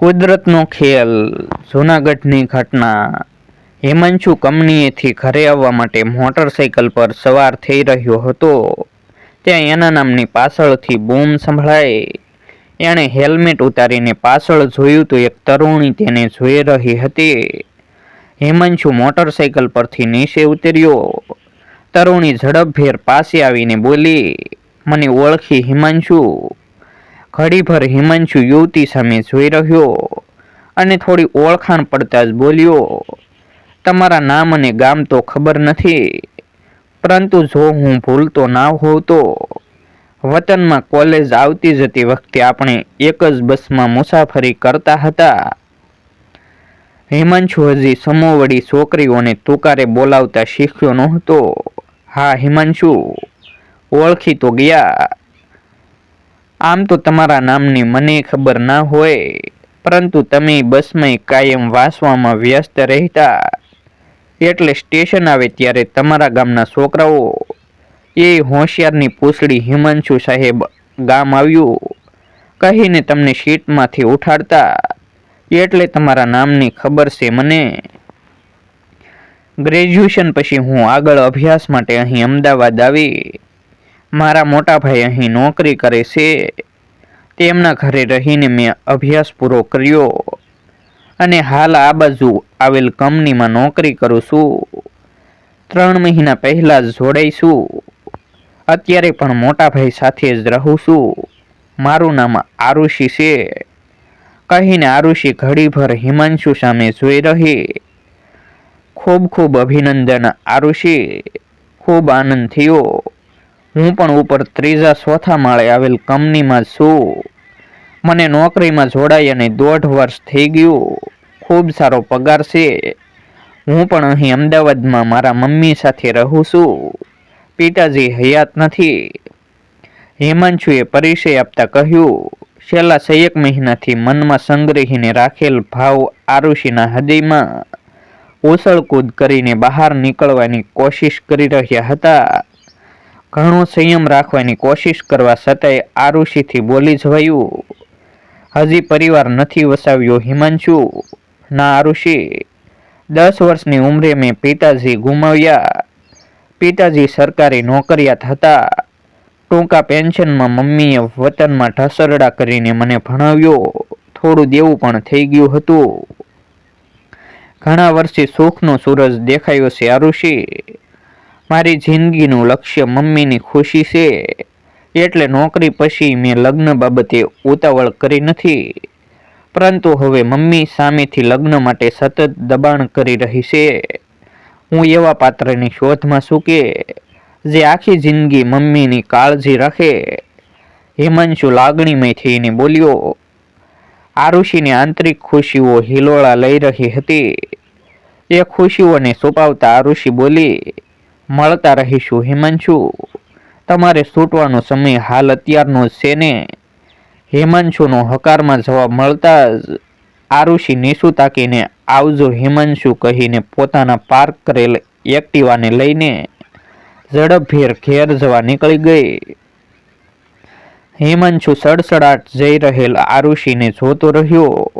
કુદરતનો ખેલ, જૂનાગઢની ઘટના, હિમાંશુ કંપનીએથી ઘરે આવવા માટે મોટરસાઇકલ પર સવાર થઈ રહ્યો હતો. ત્યાં એના નામની પાછળથી બૂમ સંભળાય. એણે હેલ્મેટ ઉતારીને પાછળ જોયું તો એક તરુણી તેને જોઈ રહી હતી. હિમાંશુ મોટરસાઇકલ પરથી નીચે ઉતર્યો. તરુણી ઝડપભેર પાસે આવીને બોલી, મને ઓળખી હિમાંશુ. ઘડીભર હિમાંશુ યુવતી સામે જોઈ રહ્યો અને થોડી ઓળખાણ પડતા જ બોલ્યો, તમારા નામ અને ગામ તો ખબર નથી, પરંતુ જો હું ભૂલતો ના હોઉં તો વતનમાં કોલેજ આવતી જતી વખતે આપણે એક જ બસમાં મુસાફરી કરતા હતા. હિમાંશુ હજી સમોવડી છોકરીઓને તુકારે બોલાવતા શીખ્યો નહોતો. હા, હિમાંશુ, ઓળખી તો ગયા આમ તો તમારા નામની મને ખબર ના હોય, પરંતુ તમે બસમાં કાયમ વાસવામાં વ્યસ્ત રહેતા. એટલે સ્ટેશન આવે ત્યારે તમારા ગામના છોકરાઓ, એ હોશિયારની પૂછડી હિમાંશુ સાહેબ ગામ આવ્યું, કહીને તમને સીટમાંથી ઉઠાડતા. એટલે તમારા નામની ખબર છે મને. ગ્રેજ્યુએશન પછી હું આગળ અભ્યાસ માટે અહીં અમદાવાદ આવી. મારા મોટા ભાઈ અહીં નોકરી કરે છે. તેમના ઘરે રહીને મેં અભ્યાસ પૂરો કર્યો અને હાલ આ બાજુ આવેલ કંપનીમાં નોકરી કરું છું. ત્રણ મહિના પહેલાં જ જોડાઈશું અત્યારે પણ મોટા ભાઈ સાથે જ રહું છું. મારું નામ આરુષિ છે. કહીને આરુષિ ઘડીભર હિમાંશુ સામે જોઈ રહી. ખૂબ ખૂબ અભિનંદન આરુષિ. ખૂબ આનંદ થયો. હું પણ ઉપર ત્રીજા ચોથા માળે આવેલ કંપનીમાં છું. મને નોકરીમાં જોડાઈ અને દોઢ વર્ષ થઈ ગયું. ખૂબ સારો પગાર છે. હું પણ અહીં અમદાવાદમાં મારા મમ્મી સાથે રહું છું. પિતાજી હયાત નથી. હિમાંશુએ પરિચય આપતા કહ્યું, છેલ્લા છેક મહિનાથી મનમાં સંગ્રહીને રાખેલ ભાવ આરુષિના હૃદયમાં ઉછળકૂદ કરીને બહાર નીકળવાની કોશિશ કરી રહ્યા હતા. ઘણો સંયમ રાખવાની કોશિશ કરવા છતાંય આરુષિથી બોલી જવાયું, હજી પરિવાર નથી વસાવ્યો, હિમાંશુ. ના, આરુષિ. દસ વર્ષની ઉંમરે મેં પિતાજી ગુમાવ્યા. પિતાજી સરકારી નોકરિયાત હતા. ટૂંકા પેન્શનમાં મમ્મીએ વતનમાં ઢસરડા કરીને મને ભણાવ્યો. થોડું દેવું પણ થઈ ગયું હતું. ઘણા વર્ષે સુખનો સૂરજ દેખાયો છે, આરુષિ. મારી જિંદગીનું લક્ષ્ય મમ્મીની ખુશી છે. એટલે નોકરી પછી મેં લગ્ન બાબતે ઉતાવળ કરી નથી. પરંતુ હવે મમ્મી સામેથી લગ્ન માટે સતત દબાણ કરી રહી છે. હું એવા પાત્રની શોધમાં છું કે, જે આખી જિંદગી મમ્મીની કાળજી રાખે. હિમાંશુ લાગણીમય થઈને બોલ્યો, આરુષિની આંતરિક ખુશીઓ હિલોળા લઈ રહી હતી. એ ખુશીઓને છુપાવતા આરુષિ બોલી મળતા રહીશું. હિમાંશુ, તમારે છૂટવાનો સમય હાલ અત્યારનો છે ને? હિમાંશુનો હકારમાં જવાબ મળતા આરુષિ નીસુ તાકીને, આવજો હિમાંશુ, કહીને પોતાના પાર્ક કરેલ એક્ટિવાને લઈને ઝડપભેર ઘેર જવા નીકળી ગઈ. હિમાંશુ સડસડાટ જઈ રહેલ આરુષિને જોતો રહ્યો.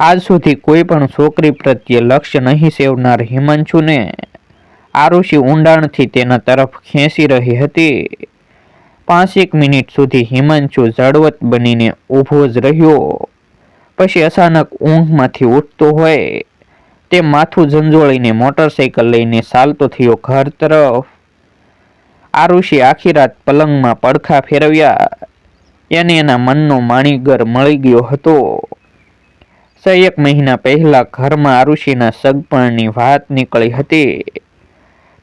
આજ સુધી કોઈ પણ છોકરી પ્રત્યે લક્ષ્ય નહીં સેવનાર હિમાંશુને આરુષિ ઊંડાણથી તેના તરફ ખેંચી રહી હતી. પાંચેક મિનિટ સુધી હિમાંશુ જળવત બનીને ઊભો જ રહ્યો. પછી અચાનક ઊંઘમાંથી ઉઠતો હોય. તે માથું ઝંઝોળીને મોટરસાઇકલ લઈને ચાલતો થયો ઘર તરફ. આરુષિ આખી રાત પલંગમાં પડખા ફેરવ્યા. એને એના મનનો માણીગર મળી ગયો હતો. છ મહિના પહેલા ઘરમાં આરુષિના સગપણની વાત નીકળી હતી.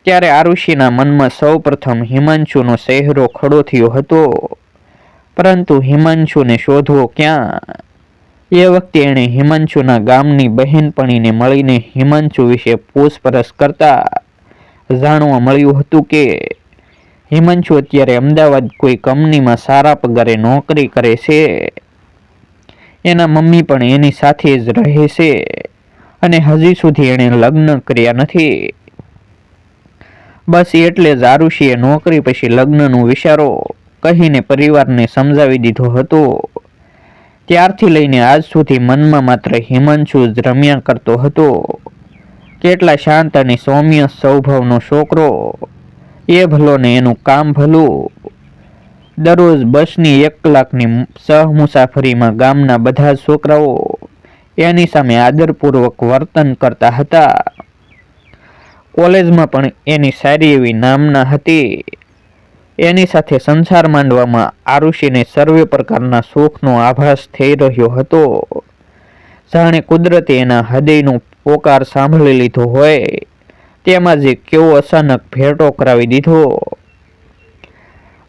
ત્યારે આરુષિના મનમાં સૌ પ્રથમ હિમાંશુનો ચહેરો ખડો થયો હતો. પરંતુ હિમાંશુને શોધવો ક્યાં? એ વખતે એણે હિમાંશુના ગામની બહેનપણીને મળીને હિમાંશુ વિશે પૂછપરછ કરતા જાણવા મળ્યું હતું કે હિમાંશુ અત્યારે અમદાવાદ કોઈ કંપનીમાં સારા પગારે નોકરી કરે છે. એના મમ્મી પણ એની સાથે જ રહે છે અને હજી સુધી એણે લગ્ન કર્યા નથી. બસ એટલે જ આરુષીએ નોકરી પછી લગ્નનું વિચારો કહીને પરિવારને સમજાવી દીધો હતો. ત્યારથી લઈને આજ સુધી મનમાં માત્ર હિમાંશુ જ રમ્યા કરતો હતો. કેટલા શાંત અને સૌમ્ય સૌભવનો છોકરો. એ ભલો ને એનું કામ ભલું. દરરોજ બસની એક કલાકની સહ મુસાફરીમાં ગામના બધા છોકરાઓ એની સામે આદરપૂર્વક વર્તન કરતા હતા. કોલેજમાં પણ એની સારી એવી નામના હતી. એની સાથે સંસાર માંડવામાં આરુષિને સર્વે પ્રકારના સુખનો આભાસ થઈ રહ્યો હતો. જાણે કુદરતે એના હૃદયનો પોકાર સાંભળી લીધો હોય. તેમાં જે કેવો અચાનક ભેટો કરાવી દીધો.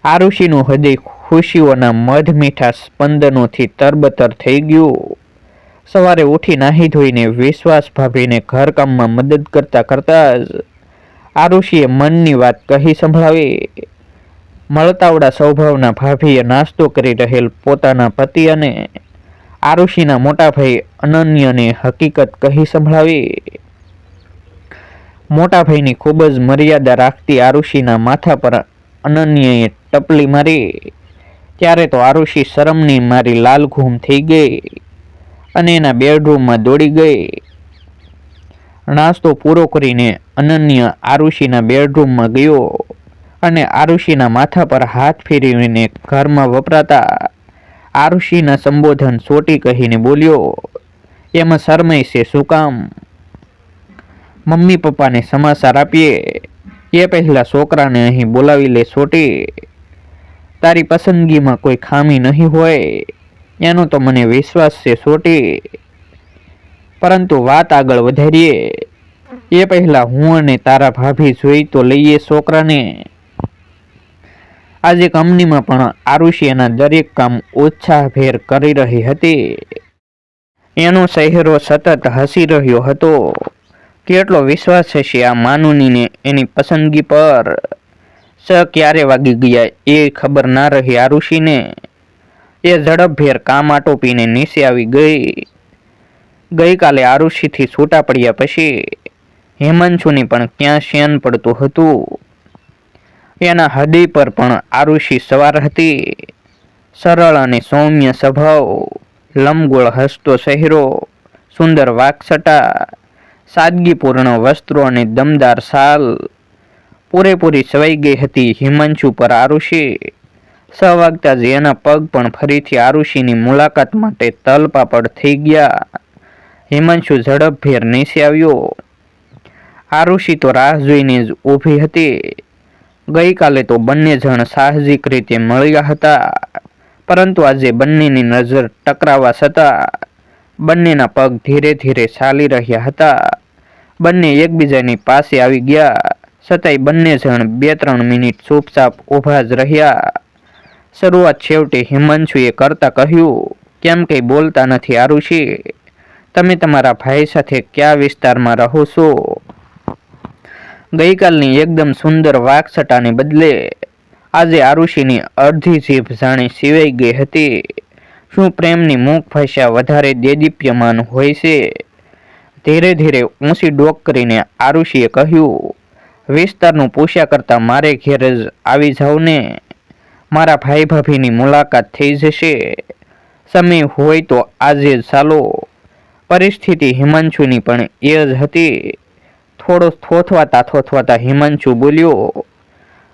આરુષિનું હૃદય ખુશીઓના મધ મીઠા સ્પંદનોથી તરબતર થઈ ગયું. સવારે ઉઠી નાહી ધોઈને વિશ્વાસ ભાભીને ઘરકામમાં મદદ કરતા કરતા જ આરુષિએ મનની વાત કહી સંભળાવી. મળતાવડા સૌભાવના ભાભીએ નાસ્તો કરી રહેલ પોતાના પતિ અને આરુષિના મોટા ભાઈ અનન્યને હકીકત કહી સંભળાવી. મોટા ભાઈની ખૂબ જ મર્યાદા રાખતી આરુષિના માથા પર અનન્યએ ટપલી મારી. ત્યારે તો આરુષિ શરમની મારી લાલ ઘૂમ થઈ ગઈ. અને એના બેડરૂમમાં દોડી ગઈ. નાસ્તો પૂરો કરીને અનન્ય આરુષિના બેડરૂમમાં ગયો અને આરુષિના માથા પર હાથ ફેરવીને ઘરમાં વપરાતા આરુષિના સંબોધન સોટી કહીને બોલ્યો, એમાં શરમાય છે, શું કામ? મમ્મી પપ્પાને સમાચાર આપીએ. એ પહેલા છોકરાને અહીં બોલાવી લે, સોટી. તારી પસંદગીમાં કોઈ ખામી નહીં હોય. એનો તો મને વિશ્વાસ છે, સોટી. પરંતુ વાત આગળ વધારીએ. એ પહેલા હું અને તારા ભાભી જોઈ તો લઈએ છોકરાને. આજે કંપનીમાં પણ આરુષિ એના દરેક કામ ઉત્સાહભેર કરી રહી હતી. એનો ચહેરો સતત હસી રહ્યો હતો. કેટલો વિશ્વાસ હશે આ માનુનીને એની પસંદગી પર? સ ક્યારે વાગી ગયા એ ખબર ના રહી આરુષિને. એ ઝડપભેર કામ આટોપીને નીચે આવી ગઈ. ગઈકાલે આરુષિથી છૂટા પડ્યા પછી હેમાંશુની પણ ક્યાં શેન પડતું હતું? એના હૃદય પર પણ આરુષિ સવાર હતી. સરળ અને સૌમ્ય સ્વભાવ, લંબગોળ હસતો ચહેરો, સુંદર વાકસટા, સાદગીપૂર્ણ વસ્ત્રો અને દમદાર સાલ, પૂરેપૂરી સવાઈ ગઈ હતી હિમાંશુ પર આરુષિ. સ વાગતા એના પગ પણ ફરીથી આરુષિની મુલાકાત માટે તલપાપડ થઈ ગયા. હિમાંશુ ઝડપભેર નીચે આવ્યો. આરુષિ તો રાહ જોઈને જ ઊભી હતી. ગઈકાલે તો બંને જણ સાહજિક રીતે મળ્યા હતા. પરંતુ આજે બંનેની નજર ટકરાવા છતાં બંનેના પગ ધીરે ધીરે ચાલી રહ્યા હતા. બંને એકબીજાની પાસે આવી ગયા. છતાંય બંને જણ બે ત્રણ મિનિટ ચૂપચાપ ઊભા જ રહ્યા. શરૂઆત છેવટે હિમાંશુએ કરતા કહ્યું, કેમ કંઈ બોલતા નથી આરુષિ? તમે તમારા ભાઈ સાથે કયા વિસ્તારમાં રહો છો? ગઈકાલની એકદમ સુંદર વાકસટાને બદલે આજે આરુષિની અડધી જીભ જાણે સિવાઈ ગઈ હતી. શું પ્રેમની મુખ ભાષા વધારે દેદીપ્યમાન હોય છે? ધીરે ધીરે ઊંચી ડોક કરીને આરુષિએ કહ્યું, વિસ્તારનું પૂછ્યા કરતાં મારે ઘેર જ આવી જાવ ને. મારા ભાઈ ભાભીની મુલાકાત થઈ જશે. સમય હોય તો આજે ચાલો. પરિસ્થિતિ હિમાંશુની પણ એ જ હતી. થોડો થોથવાતા થોથવાતા હિમાંશુ બોલ્યો,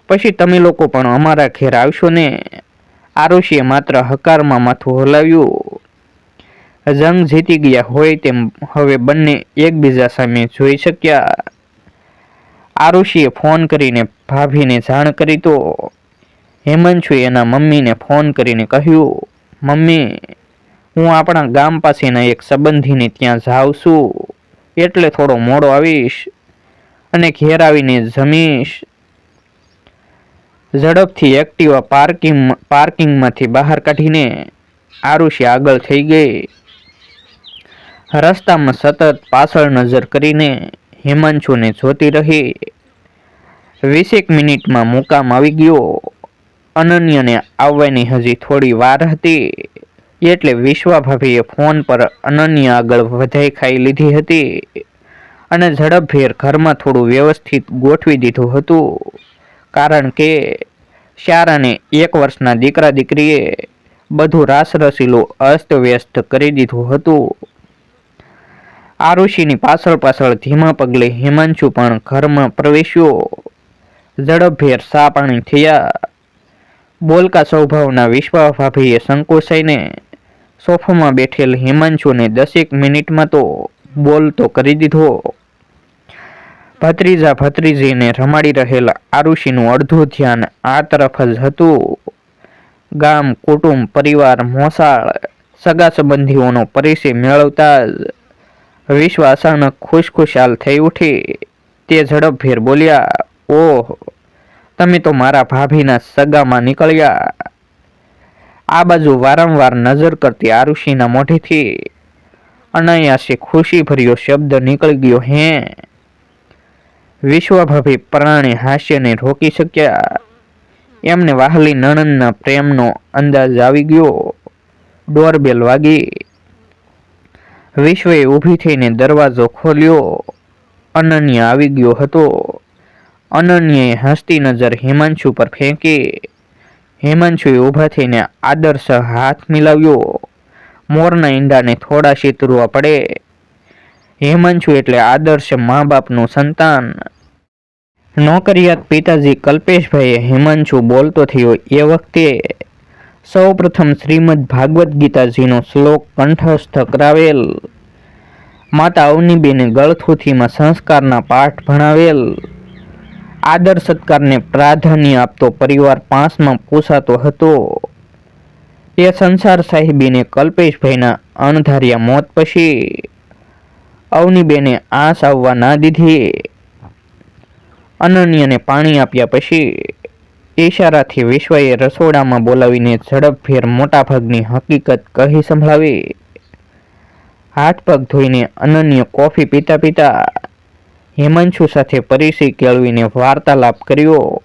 પછી તમે લોકો પણ અમારા ઘેર આવશો ને? આરુષિએ માત્ર હકારમાં માથું હલાવ્યું. જંગ જીતી ગયા હોય તેમ હવે બંને એકબીજા સામે જોઈ શક્યા. આરુષિએ ફોન કરીને ભાભીને જાણ કરી તો હેમાંશુએ એના મમ્મીને ફોન કરીને કહ્યું, મમ્મી, હું આપણા ગામ પાસેના એક સંબંધીને ત્યાં જાઉં છું, એટલે થોડો મોડો આવીશ અને ઘેર આવીને જમીશ. ઝડપથી એક્ટિવા પાર્કિંગ પાર્કિંગમાંથી બહાર કાઢીને આરુષી આગળ થઈ ગઈ. રસ્તામાં સતત પાછળ નજર કરીને હિમાંશુને જોતી રહી. વીસેક મિનિટમાં મુકામ આવી ગયો. અનન્યને આવવાની હજી થોડી વાર હતી, એટલે વિશ્વાભાભીએ ફોન પર અનન્ય આગળ વધાઈ ખાઈ લીધી હતી અને ઝડપભેર ઘરમાં થોડું વ્યવસ્થિત ગોઠવી દીધું હતું, કારણ કે શારાને એક વર્ષના દીકરા દીકરીએ બધું રાસરસીલું અસ્તવ્યસ્ત કરી દીધું હતું. આરુષિની પાછળ પાછળ ધીમા પગલે હિમાંશુ પણ ઘરમાં પ્રવેશ્યો. ઝડપભેર સા પાણી થયા. બોલકા સ્વભાવના વિશ્વાભાભીએ સંકોચાઈને સોફામાં બેઠેલ હિમાંશુને દસેક મિનિટમાં તો બોલ તો કરી દીધો. ભત્રીજા ભત્રીજીને રમાડી રહેલા આરુષિનું અડધું ધ્યાન આ તરફ જ હતું. ગામ, કુટુંબ, પરિવાર, મોસાળ સગા સંબંધીઓનો પરિચય મેળવતા જ વિશ્વ અચાનક ખુશખુશાલ થઈ ઉઠી. તે ઝડપભેર બોલ્યા, ઓહ તમે તો મારા ભાભીના સગામાં નીકળ્યા. આ બાજુ વારંવાર નજર કરતી આરુષિના મોઢેથી અનાયાસે ખુશીભર્યો શબ્દ નીકળી ગયો હે. વિશ્વભાભી પ્રાણે હાસ્યને રોકી શક્યા. એમને વાહલી નણંદના પ્રેમનો અંદાજ આવી ગયો. ડોરબેલ વાગી. વિશ્વએ ઊભી થઈને દરવાજો ખોલ્યો. અનન્ય આવી ગયો હતો. અનન્યએ હસતી નજર હિમાંશુ પર ફેંકી. હિમાંશુએ ઊભા થઈને આદર્શ હાથ મિલાવ્યો. મોરના ઈંડાને થોડા શીતરવા પડે. હિમાંશુ એટલે આદર્શ મા બાપનું સંતાન. નોકરિયાત પિતાજી કલ્પેશભાઈએ હિમાંશુ બોલતો થયો એ વખતે સૌ પ્રથમ શ્રીમદ ભાગવત ગીતાજીનો શ્લોક કંઠસ્થ કરાવેલ. માતા અવનીબેને ગળથુથીમાં સંસ્કારના પાઠ ભણાવેલ. આદર સત્કારને પ્રાધાન્ય આપતો પરિવાર પાંચમાં પોસાતો હતો. એ સંસાર સાહેબીને કલ્પેશભાઈના અણધાર્યા મોત પછી અવનીબેને આસ આવવા ના દીધી. અનન્યને પાણી આપ્યા પછી ઈશારાથી વિશ્વએ રસોડામાં બોલાવીને ઝડપભેર મોટાભાગની હકીકત કહી સંભળાવી. હાથ પગ ધોઈને અનન્ય કોફી પીતા પીતા હિમાંશુ સાથે પરિચય કેળવીને વાર્તાલાપ કર્યો.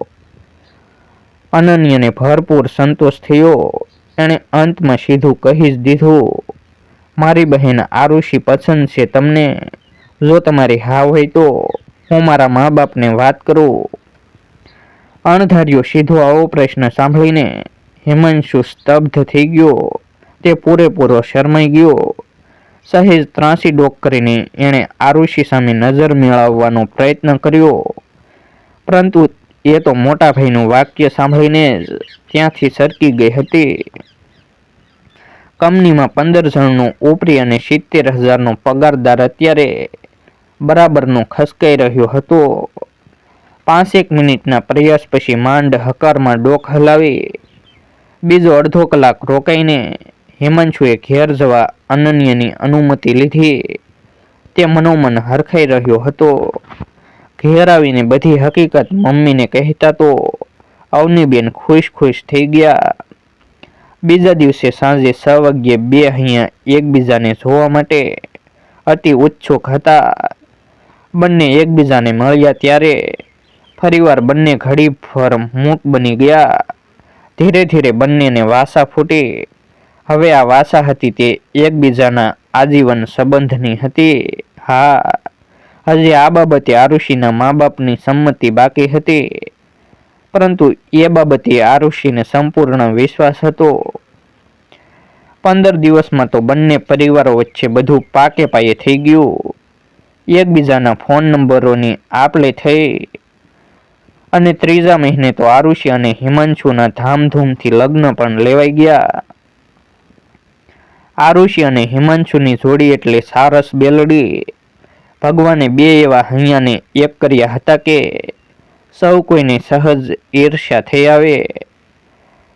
અનન્યને ભરપૂર સંતોષ થયો. એણે અંતમાં સીધું કહી જ દીધું, મારી બહેન, આરુષિ પસંદ છે તમને. જો તમારી હા હોય તો હું મારા મા બાપને વાત કરું. અણધાર્યો સીધો આવો પ્રશ્ન સાંભળીને હિમાંશુ સ્તબ્ધ થઈ ગયો. તે પૂરેપૂરો શરમાઈ ગયો. સહેજ ત્રાસી ડોક કરીને એણે આરુષિ સામે નજર મેળવવાનો પ્રયત્ન કર્યો. પરંતુ એ તો મોટા ભાઈનું વાક્ય સાંભળીને જ ત્યાંથી સરકી ગઈ હતી. કંપનીમાં પંદર જણનો ઉપરી અને સિત્તેર હજારનો પગારદાર અત્યારે બરાબરનો ખસકાઈ રહ્યો હતો. પાંચેક મિનિટના પ્રયાસ પછી માંડ હકારમાં ડોક હલાવી, બીજો અડધો કલાક રોકાઈને હિમાંશુએ ઘેર જવા અનન્યની અનુમતિ લીધી. તે મનોમન હરખાઈ રહ્યો હતો. ઘેર આવીને બધી હકીકત મમ્મીને કહેતા તો અવનીબેન ખુશ ખુશ થઈ ગયા. બીજા દિવસે સાંજે છ વાગ્યે બે અહીંયા એકબીજાને જોવા માટે અતિ ઉત્સુક હતા. બંને એકબીજાને મળ્યા ત્યારે ફરીવાર બંને ઘડી ફર મૂક બની ગયા. ધીરે ધીરે બંનેને વાસા ફૂટી હવે આ વાસા હતી તે એકબીજાના આજીવન સંબંધની હતી. હા, હજી આ બાબતે આરુષિના મા બાપની સંમતિ બાકી હતી. પરંતુ એ બાબતે આરુષિને સંપૂર્ણ વિશ્વાસ હતો. પંદર દિવસમાં તો બંને પરિવારો વચ્ચે બધું પાકે પાયે થઈ ગયું. એકબીજાના ફોન નંબરોની આપલે થઈ. અને ત્રીજા મહિને તો આરુષિ અને હિમાંશુના ધામધૂમથી લગ્ન પણ લેવાઈ ગયા. આરુષિ અને હિમાંશુની જોડી એટલે સારસ બેલડી. ભગવાને બે એવા હૈયાને એક કર્યા હતા કે સૌ કોઈને સહજ ઈર્ષ્યા થઈ આવે.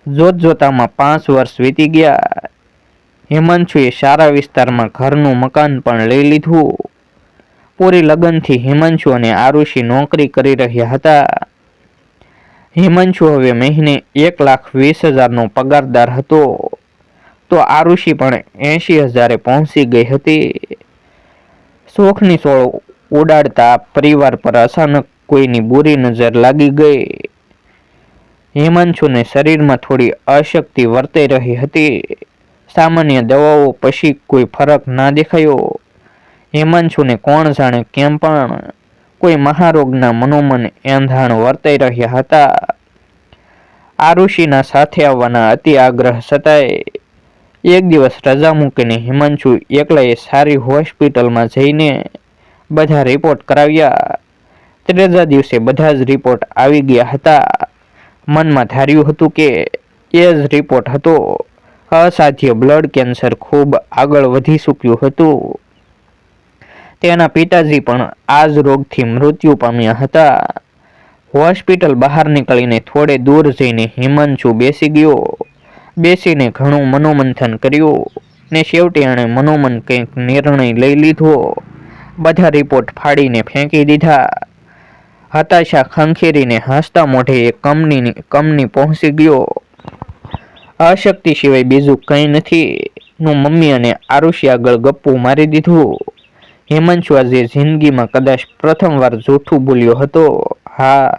જોત જોતામાં પાંચ વર્ષ વીતી ગયા. હિમાંશુએ સારા વિસ્તારમાં ઘરનું મકાન પણ લઈ લીધું. પૂરી લગનથી હિમાંશુ અને આરુષિ નોકરી કરી રહ્યા હતા. હિમાંશુ હવે મહિને એક લાખ વીસ હજારનો પગારદાર હતો. તો આરુષિ પણ એંશી હજારે પહોંચી ગઈ હતી. શોખની સોળ ઉડાડતા પરિવાર પર અચાનક કોઈની બુરી નજર લાગી ગઈ. હિમાંશુને શરીરમાં થોડી અશક્તિ વર્તાઈ રહી હતી. સામાન્ય દવાઓ પછી કોઈ ફરક ના દેખાયો. હિમાંશુને કોણ જાણે કેમ પણ કોઈ મહારોગના મનોમન એંધાણ વર્તાઈ રહ્યા હતા. આરુષિના સાથે આવવાના અતિ આગ્રહ છતાંય એક દિવસ રજા મૂકીને હિમાંશુ એકલાએ સારી હોસ્પિટલમાં જઈને બધા રિપોર્ટ કરાવ્યા. ત્રીજા દિવસે બધા જ રિપોર્ટ આવી ગયા હતા. મનમાં ધાર્યું હતું કે એ જ રિપોર્ટ હતો. અસાધ્ય બ્લડ કેન્સર ખૂબ આગળ વધી ચૂક્યું હતું. તેના પિતાજી પણ આ જ રોગથી મૃત્યુ પામ્યા હતા. હોસ્પિટલ બહાર નીકળીને થોડે દૂર જઈને હિમાંશુ બેસી ગયો. બેસીને ઘણું મનોમંથન કર્યું ને છેવટે એણે મનોમન કંઈક નિર્ણય લઈ લીધો. બધા રિપોર્ટ ફાડીને ફેંકી દીધા. હતાશા ખંખેરીને હસતા મોઢે એ કંપનીની, કંપની પહોંચી ગયો. અશક્તિ સિવાય બીજું કંઈ નથી. નું મમ્મી અને આરુષી આગળ ગપ્પું મારી દીધું. હેમાંશુ આજે જિંદગીમાં કદાચ પ્રથમવાર જૂઠું બોલ્યો હતો? હા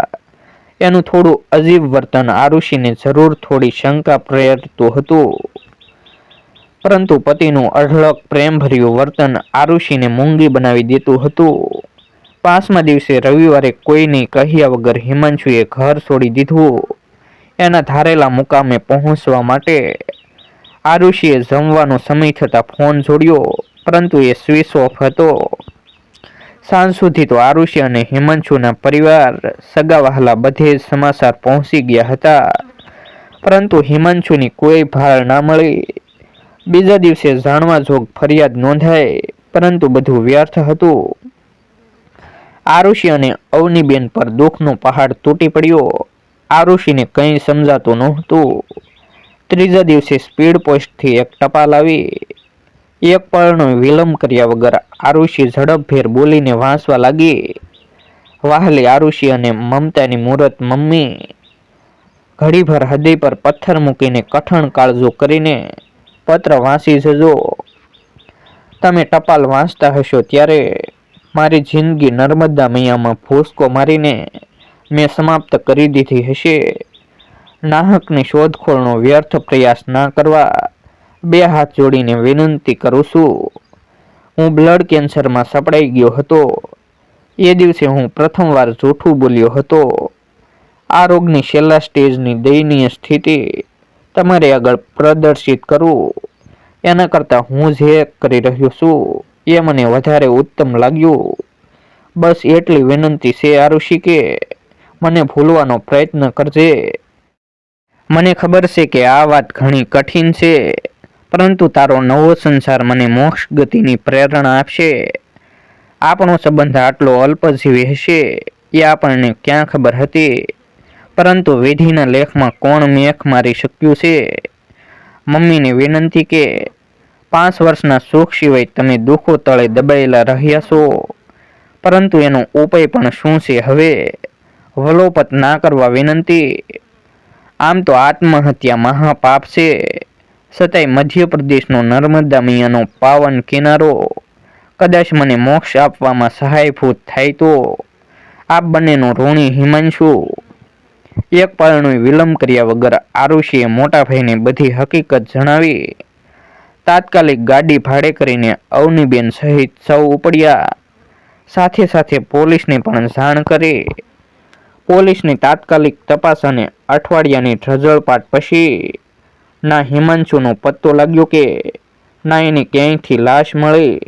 એનું થોડું અજીબ વર્તન આરુષિને જરૂર થોડી શંકા પ્રેરતું હતું. પરંતુ પતિનું અઢળક પ્રેમભર્યું વર્તન આરુષિને મૂંગી બનાવી દેતું હતું. પાંચમા દિવસે રવિવારે કોઈને કહ્યા વગર હિમાંશુએ ઘર છોડી દીધું. એના ધારેલા મુકામે પહોંચવા માટે આરુષિએ જમવાનો સમય થતાં ફોન જોડ્યો, પરંતુ એ સ્વિચ ઓફ હતો. સાંજ સુધી તો આરુષિ અને હિમાંશુના પરિવાર સગાવહાલા બધે સમાચાર પહોંચી ગયા હતા. પરંતુ હિમાંશુની કોઈ ભાળ ના મળી. બીજા દિવસે જાણવા જોગ ફરિયાદ નોંધાઈ, પરંતુ બધું વ્યર્થ હતું. આરુષિ અને અવનીબેન પર દુઃખનો પહાડ તૂટી પડ્યો. આરુષિને કંઈ સમજાતું નહોતું. ત્રીજા દિવસે સ્પીડ પોસ્ટથી એક ટપાલ આવી. એક પળનો વિલંબ કર્યા વગર આરુષિ ઝડપભેર બોલીને વાંસવા લાગી. વાહલી આરુષિ અને મમતાની મૂરત મમ્મી ઘડીભર હૃદય પર પથ્થર મૂકીને કઠણ કાળજો કરીને, પત્ર વાંચી જજો. તમે ટપાલ વાંચતા હશો ત્યારે મારી જિંદગી નર્મદા મૈયામાં ભૂસકો મારીને મેં સમાપ્ત કરી દીધી હશે. નાહકની શોધખોળનો વ્યર્થ પ્રયાસ ના કરવા બે હાથ જોડીને વિનંતી કરું છું. હું બ્લડ કેન્સરમાં સપડાઈ ગયો હતો. એ દિવસે હું પ્રથમવાર જૂઠું બોલ્યો હતો. આ રોગની છેલ્લા સ્ટેજની દયનીય સ્થિતિ તમારે આગળ પ્રદર્શિત કરવું. એના કરતાં હું જે કરી રહ્યો છું. એ મને વધારે ઉત્તમ લાગ્યું. બસ એટલી વિનંતી છે આરુષિ કે મને ભૂલવાનો પ્રયત્ન કરજે. મને ખબર છે કે આ વાત ઘણી કઠિન છે. પરંતુ તારો નવો સંસાર મને મોક્ષ ગતિની પ્રેરણા આપશે. આપણો સંબંધ આટલો અલ્પજીવી હશે, એ આપણને ક્યાં ખબર હતી? પરંતુ વિધિના લેખમાં કોણ મેખ મારી શક્યું છે? મમ્મીને વિનંતી કે, પાંચ વર્ષના સુખ સિવાય તમે દુઃખો તળે દબાયેલા રહ્યા છો. પરંતુ એનો ઉપાય પણ શું છે હવે? વલોપત ના કરવા વિનંતી. આમ તો આત્મહત્યા મહાપાપ છે. છતાંય મધ્યપ્રદેશનો નર્મદા મૈયાનો પાવન કિનારો. કદાચ મને મોક્ષ આપવામાં સહાયભૂત થાય તો આપ બંનેનો ઋણી હિમાંશુ. એક પળનો વિલંબ કર્યા વગર આરુષીએ મોટા ભાઈને બધી હકીકત જણાવી. તાત્કાલિક ગાડી ભાડે કરીને અવનીબેન સહિત સૌ ઉપડ્યા. સાથે સાથે પોલીસને પણ જાણ કરી. પોલીસની તાત્કાલિક તપાસ અને અઠવાડિયાની ધ્રજળપાટ પછી ના હિમાંશુનો પત્તો લાગ્યો કે ના એને ક્યાંયથી લાશ મળી.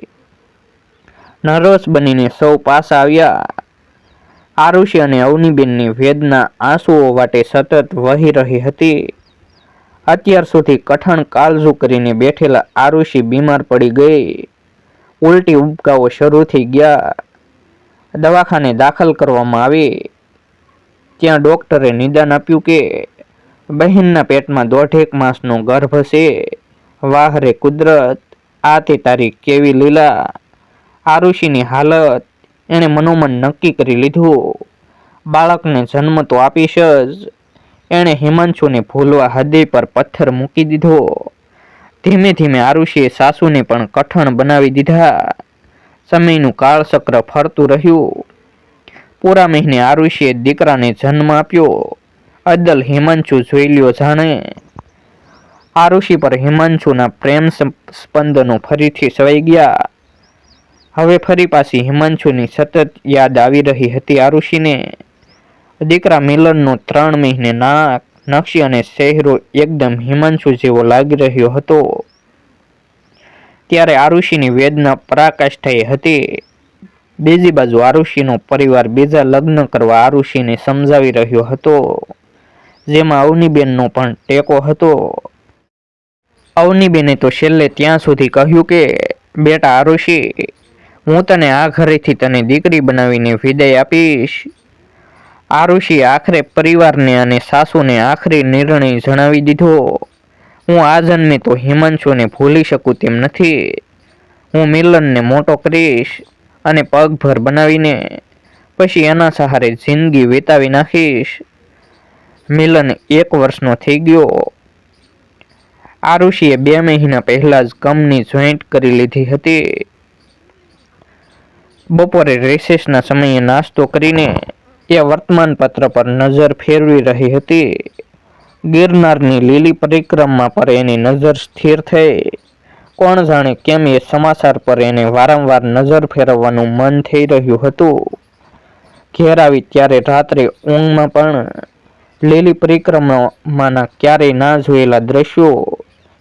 નર્વસ બનીને સૌ પાસા આવ્યા. આરુષિ અને અવનીબેનની વેદના આંસુઓ વાટે સતત વહી રહી હતી. અત્યાર સુધી કઠણ કાળજુ કરીને બેઠેલા આરુષિ બીમાર પડી ગઈ. ઉલટી ઉબકાઓ શરૂ થઈ ગયા. દવાખાને દાખલ કરવામાં આવી. ત્યાં ડોક્ટરે નિદાન આપ્યું કે બહેનના પેટમાં દોઢેક માસનો ગર્ભ છે. વાહ રે કુદરત આ તે તારી કેવી લીલા, આરુષિની હાલત, એણે મનોમન નક્કી કરી લીધું. બાળકને જન્મ તો આપીશ જ. એણે હિમાંશુને ભૂલવા હૃદય પર પથ્થર મૂકી દીધો. ધીમે ધીમે આરુષિએ સાસુને પણ કઠણ બનાવી દીધા. સમયનું કાળચક્ર ફરતું રહ્યું. પૂરા મહિને આરુષિએ દીકરાને જન્મ આપ્યો. અદલ હિમાંશુ જોઈ લ્યો જાણે આરુષિ પર હિમાંશુના પ્રેમ સ્પંદનો ફરીથી સવાઈ ગયા. હવે ફરી પાછી હિમાંશુની સતત યાદ આવી રહી હતી આરુષિને દીકરા મિલનનો ત્રણ મહિને નાક નક્ષી અને ચહેરો એકદમ હિમાંશુ જેવો લાગી રહ્યો હતો. ત્યારે આરુષિની વેદના પરાકાષ્ઠાએ હતી. બીજી બાજુ આરુષિનો પરિવાર બીજા લગ્ન કરવા આરુષિને સમજાવી રહ્યો હતો. જેમાં અવનીબેનનો પણ ટેકો હતો. અવનીબેને તો છેલ્લે ત્યાં સુધી કહ્યું કે, બેટા આરુષિ, હું તને આ ઘરેથી તને દીકરી બનાવીને વિદાય આપીશ. આરુષિએ આખરે પરિવારને અને સાસુને આખરી નિર્ણય જણાવી દીધો. હું આ જન્મે તો હિમાંશુને ભૂલી શકું તેમ નથી. હું મિલનને મોટો કરીશ અને પગભર બનાવીને પછી એના સહારે જિંદગી વિતાવી નાખીશ. મિલન એક વર્ષનો થઈ ગયો. આરુષિએ બે મહિના પહેલા જ કંપની જોઈન્ટ કરી લીધી હતી. બપોરે રેસેસના સમયે નાસ્તો કરીને એ વર્તમાનપત્ર પર નજર ફેરવી રહી હતી. ગિરનારની લીલી પરિક્રમા પર એની નજર સ્થિર થઈ. કોણ જાણે કેમ એ સમાચાર પર એને વારંવાર નજર ફેરવવાનું મન થઈ રહ્યું હતું. ઘેર આવી ત્યારે રાત્રે ઊંઘમાં પણ લીલી પરિક્રમામાંના ક્યારેય ના જોયેલા દ્રશ્યો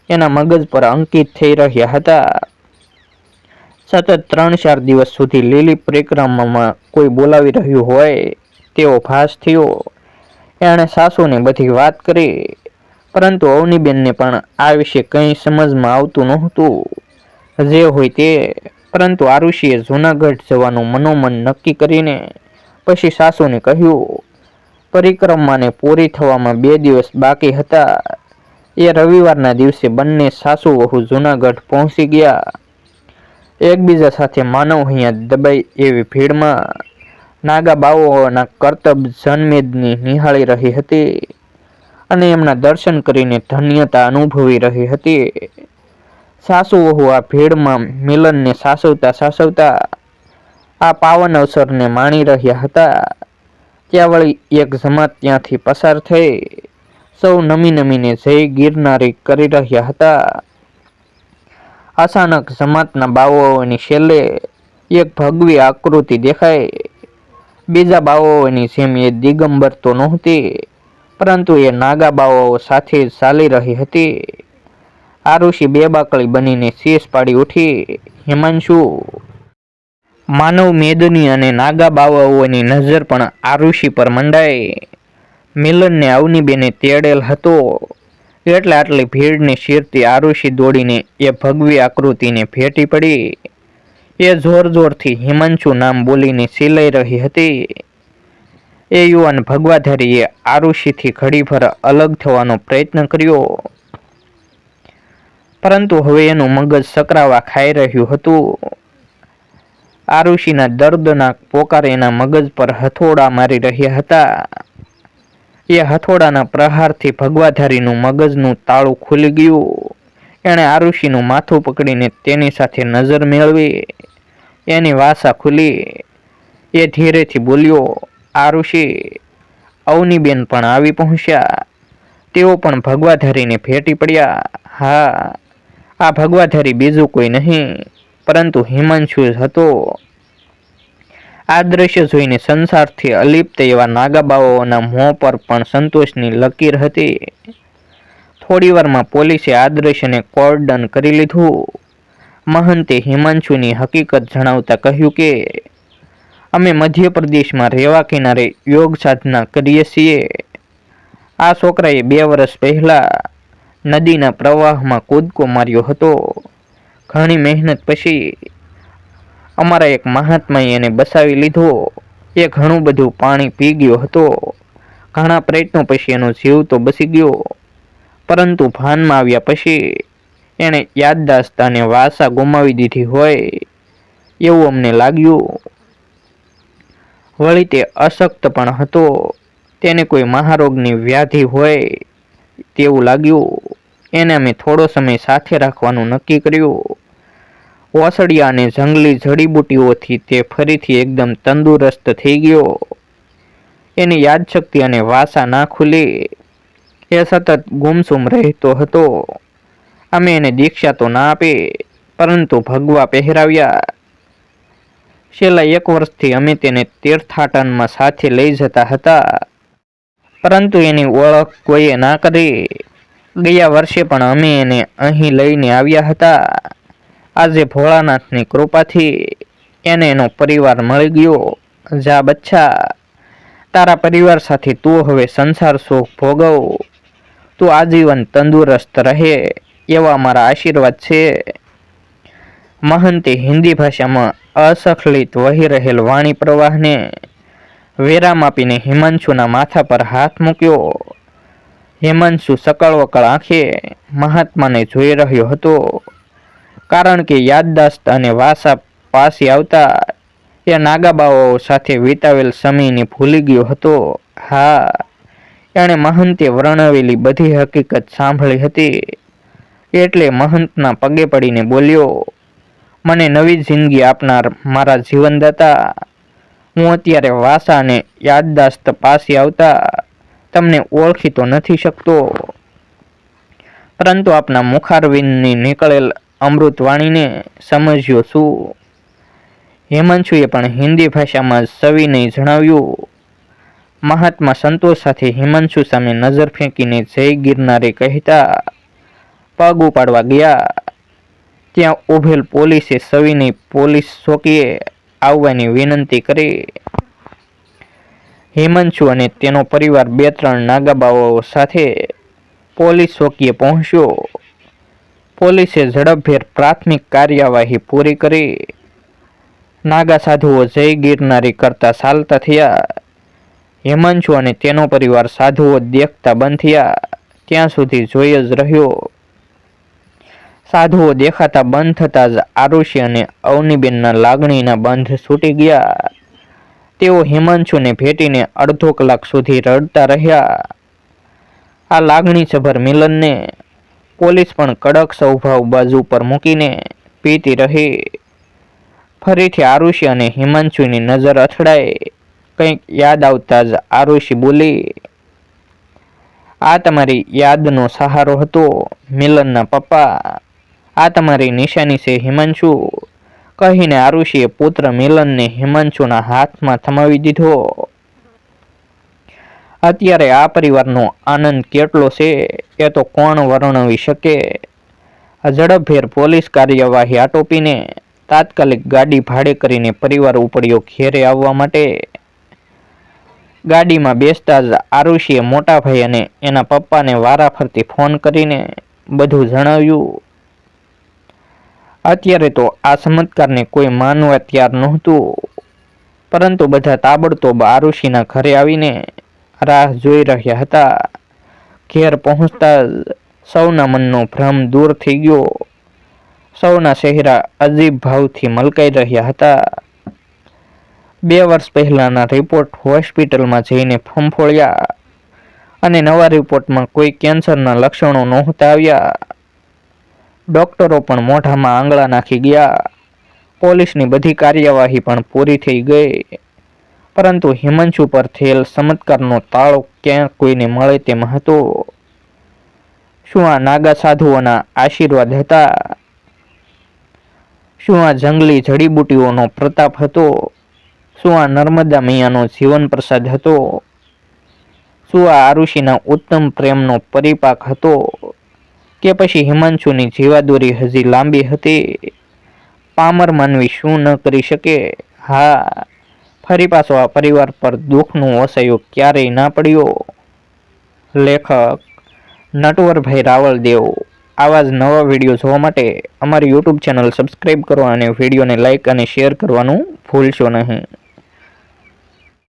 એના મગજ પર અંકિત થઈ રહ્યા હતા. સતત ત્રણ ચાર દિવસ સુધી લીલી પરિક્રમામાં કોઈ બોલાવી રહ્યું હોય તેવો ભાસ થયો. એણે સાસુને બધી વાત કરી, પરંતુ અવનીબેનને પણ આ વિશે કંઈ સમજમાં આવતું નહોતું. જે હોય તે, પરંતુ આરુષિએ જૂનાગઢ જવાનું મનોમન નક્કી કરીને પછી સાસુને કહ્યું પરિક્રમાને પૂરી થવામાં બે દિવસ બાકી હતા. એ રવિવારના દિવસે બંને સાસુ વહુ જૂનાગઢ પહોંચી ગયા. એકબીજા સાથે માનવ અહીંયા દબાઈ એવી ભીડમાં નાગા બાવોના કરતબ જનમેદની નિહાળી રહી હતી અને એમના દર્શન કરીને ધન્યતા અનુભવી રહી હતી. સાસુ વહુ આ ભીડમાં મિલનને સાસવતા સાસવતા આ પાવન અવસરને માણી રહ્યા હતા. ત્યાં એક જમાત ત્યાંથી પસાર થઈ સૌ નમી નમીને જય ગિરનારી કરી રહ્યા હતા. અચાનક જમાતના બાવાઓની છેલ્લે એક ભગવી આકૃતિ દેખાય બીજા બાવાઓની જેમ એ દિગંબર તો નહોતી, પરંતુ એ નાગા બાવાઓ સાથે ચાલી રહી હતી. આરુષિ બે બાકળી બનીને શેષ પાડી ઉઠી, હિમાંશુ માનવ મેદની અને નાગા બાવાઓની નજર પણ આરુષિ પર મંડાઈ. મિલનને અવનીબેને તેડેલ હતો. એટલે આટલી ભીડની શીરતી આરુષિ દોડીને એ ભગવી આકૃતિને ભેટી પડી. એ જોર જોરથી હિમાંશુ નામ બોલીને સિલાઈ રહી હતી. એ યુવાન ભગવાધારીએ આરુષિથી ઘડીભર અલગ થવાનો પ્રયત્ન કર્યો. પરંતુ હવે એનું મગજ સકરાવા ખાઈ રહ્યું હતું. આરુષિના દર્દનાક પોકાર એના મગજ પર હથોડા મારી રહ્યા હતા. એ હથોડાના પ્રહારથી ભગવાધારીનું મગજનું તાળું ખુલી ગયું. એણે આરુષિનું માથું પકડીને તેની સાથે નજર મેળવી. એની વાસા ખુલી. એ ધીરેથી બોલ્યો, આરુષિ, અવનીબેન પણ આવી પહોંચ્યા. તેઓ પણ ભગવાધારીને ભેટી પડ્યા. હા, આ ભગવાધારી બીજું કોઈ નહીં. પરંતુ હિમાંશુ હતો. આ દ્રશ્ય જોઈને સંસારથી અલિપ્ત એવા નાગાબાઓના મોં પર પણ સંતોષની લકીર હતી. થોડીવારમાં પોલીસે આ દ્રશ્યને કોર્ડન કરી લીધું. મહંતે હિમાંશુની હકીકત જણાવતા કહ્યું કે, અમે મધ્યપ્રદેશમાં રેવા કિનારે યોગ સાધના કરીએ છીએ. આ છોકરાએ બે વર્ષ પહેલાં નદીના પ્રવાહમાં કૂદકો માર્યો હતો. ઘણી મહેનત પછી અમારા એક મહાત્માએ એને બસાવી લીધો. એ ઘણું બધું પાણી પી ગયો હતો. ઘણા પ્રયત્નો પછી એનો જીવ તો બસી ગયો. પરંતુ ભાનમાં આવ્યા પછી એણે યાદદાસ્ત અને વાસા ગુમાવી દીધી હોય એવું અમને લાગ્યું. વળી તે અશક્ત પણ હતો. તેને કોઈ મહારોગની વ્યાધિ હોય તેવું લાગ્યું. એને અમે થોડો સમય સાથે રાખવાનું નક્કી કર્યું. ઓસડિયા અને જંગલી જડીબુટીઓથી તે ફરીથી એકદમ તંદુરસ્ત થઈ ગયો. એની યાદશક્તિ અને વાસા ના ખુલી, એ સતત ગુમસુમ રહેતો હતો. અમે એને દીક્ષા તો ના આપી, પરંતુ ભગવા પહેરાવ્યા. છેલ્લા એક વર્ષથી અમે તેને તીર્થાટનમાં સાથે લઈ જતા હતા. પરંતુ એની ઓળખ કોઈએ ના કરી. ગયા વર્ષે પણ અમે એને અહીં લઈને આવ્યા હતા. આજે ભોળાનાથની કૃપાથી એને એનો પરિવાર મળી ગયો. જા બચ્ચા તારા પરિવાર સાથે તું હવે સંસાર સુખ ભોગવ. તું આજીવન તંદુરસ્ત રહે એવા મારા આશીર્વાદ છે. મહંતે હિન્દી ભાષામાં અસખલિત વહી રહેલ વાણી પ્રવાહને વેરામ આપીને હિમાંશુના માથા પર હાથ મૂક્યો. હિમાંશુ સકળ વકળ આંખે મહાત્માને જોઈ રહ્યો હતો. કારણ કે યાદદાસ્ત અને વાસા પાસી આવતા એ નાગાબાઓ સાથે વિતાવેલ સમયને ભૂલી ગયો હતો. હા, એણે મહંતે વર્ણવેલી બધી હકીકત સાંભળી હતી. એટલે મહંતના પગે પડીને બોલ્યો, મને નવી જિંદગી આપનાર મારા જીવનદાતા, હું અત્યારે વાસા અને યાદદાસ્ત પાસી આવતા તમને ઓળખી તો નથી શકતો. પરંતુ આપના મુખારવિંદની નીકળેલ અમૃતવાણીને સમજ્યો છું. હેમાંશુએ પણ હિન્દી ભાષામાં સવિને જણાવ્યું. મહાત્મા સંતોષ સાથે હિમાંશુ સામે નજર ફેંકીને જય ગિરનારે કહેતા, પગ ઉપાડવા ગયા. ત્યાં ઉભેલ પોલીસે સવિનય પોલીસ ચોકીએ આવવાની વિનંતી કરી. હિમાંશુ અને તેનો પરિવાર બે ત્રણ નાગાબાઓ સાથે પોલીસ ચોકીએ પહોંચ્યો. પોલીસે ઝડપભેર પ્રાથમિક કાર્યવાહી પૂરી કરી. નાગા સાધુઓ જય ગિરનારી કરતા ચાલતા થયા. હિમાંશુ અને તેનો પરિવાર સાધુઓ દેખતા બંધ થયા ત્યાં સુધી જોઈ જ રહ્યો. સાધુઓ દેખાતા બંધ થતા જ આરુષિ અને અવનીબેનના લાગણીના બંધ છૂટી ગયા. તેઓ હિમાંશુને ભેટીને અડધો કલાક સુધી રડતા રહ્યા. આ લાગણીસભર મિલનને પોલીસ પણ કડક સૌભાવ બાજુ પર મૂકીને પીતી રહી. ફરીથી આરુષિ અને હિમાંશુની નજર અથડાય કંઈક યાદ આવતા જ આરુષિ બોલી, આ તમારી યાદનો સહારો હતો, મિલનના પપ્પા. આ તમારી નિશાની છે, હિમાંશુ. કહીને આરુષિએ પુત્ર મિલનને હિમાંશુના હાથમાં થમાવી દીધો. અત્યારે આ પરિવારનો આનંદ કેટલો છે એ તો કોણ વર્ણવી શકે? ઝડપભેર પોલીસ કાર્યવાહી આટોપીને તાત્કાલિક ગાડી ભાડે કરીને પરિવાર ઉપડ્યો ઘેરે આવવા માટે. ગાડીમાં બેસતા જ આરુષીએ મોટા ભાઈ અને એના પપ્પાને વારાફરતી ફોન કરીને બધું જણાવ્યું. અત્યારે તો આ ચમત્કારને કોઈ માનવા તૈયાર નહોતું. પરંતુ બધા તાબડતોબ આરુષીના ઘરે આવીને રાહ જોઈ રહ્યા હતા. ઘેર પહોંચતા સૌના મનનો ભ્રમ દૂર થઈ ગયો. સૌના ચહેરા અજીબ ભાવથી મલકાઈ રહ્યા હતા. બે વર્ષ પહેલાના રિપોર્ટ હોસ્પિટલમાં જઈને ફંફોળ્યા અને નવા રિપોર્ટમાં કોઈ કેન્સરના લક્ષણો નહોતા આવ્યા. ડોક્ટરો પણ મોઢામાં આંગળા નાખી ગયા. પોલીસની બધી કાર્યવાહી પણ પૂરી થઈ ગઈ. પરંતુ હિમાંશુ પર થયેલ ચમત્કારનો તાળો ક્યાં કોઈને મળે તેમ હતો. શું આ નાગા સાધુઓના આશીર્વાદ હતા? શું આ જંગલી જડીબુટીઓનો પ્રતાપ હતો? શું આ નર્મદા મૈયાનો જીવન પ્રસાદ હતો? શું આ આરુષિના ઉત્તમ પ્રેમનો પરિપાક હતો? કે પછી હિમાંશુની જીવાદોરી હજી લાંબી હતી? પામર માનવી શું ન કરી શકે? હા ફરી પાછો આ પરિવાર પર દુઃખનું ઓસયો ક્યારેય ના પડ્યો. લેખક નટવરભાઈ રાવળદેવ, આવા જ નવા વીડિયો જોવા માટે અમારી યુટ્યુબ ચેનલ સબસ્ક્રાઈબ કરો અને વિડીયોને લાઇક અને શેર કરવાનું ભૂલશો નહીં.